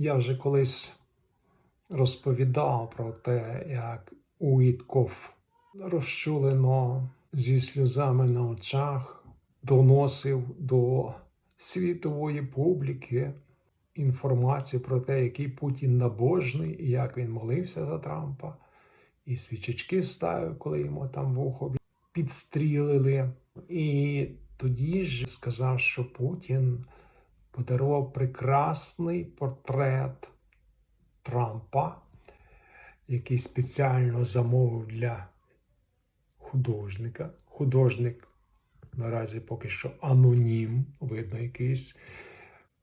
Я вже колись розповідав про те, як Уітков розчулено зі сльозами на очах доносив до світової публіки інформацію про те, який Путін набожний і як він молився за Трампа, і свічечки ставив, коли йому там вухо підстрілили. І тоді ж сказав, що Путін подарував прекрасний портрет Трампа, який спеціально замовив для художника. Художник наразі поки що анонім, видно, якийсь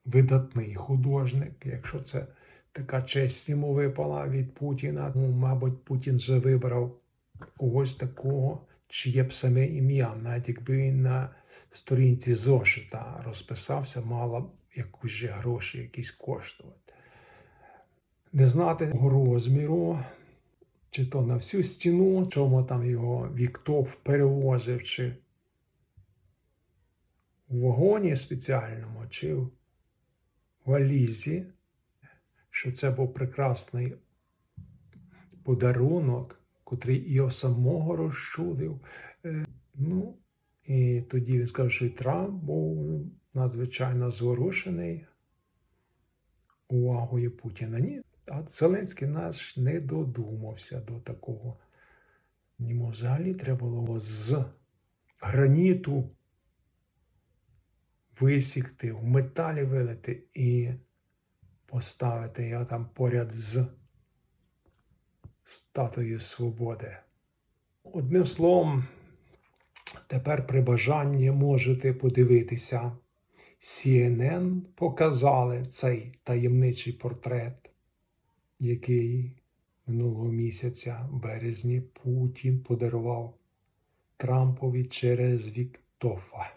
видатний художник, якщо це така честь йому випала від Путіна. Ну, мабуть, Путін вже вибрав когось такого, чиє б саме ім'я, навіть якби він на сторінці зошита розписався, мало б якусь же гроші якісь коштувати. Не знати розміру, чи то на всю стіну, чому там його Віктов перевозив, чи у вагоні спеціальному, чи в валізі, що це був прекрасний подарунок, котрий його самого розчулив. Е, Ну, і тоді він сказав, що і Трамп був надзвичайно зворушений увагою Путіна. Ні, а Зеленський наш не додумався до такого. Йому взагалі треба було з граніту висікти, в металі вилити і поставити його там поряд з статуєю свободи. Одним словом, тепер при бажанні можете подивитися. CNN показали цей таємничий портрет, який минулого місяця, в березні, Путін подарував Трампові через Віктофа.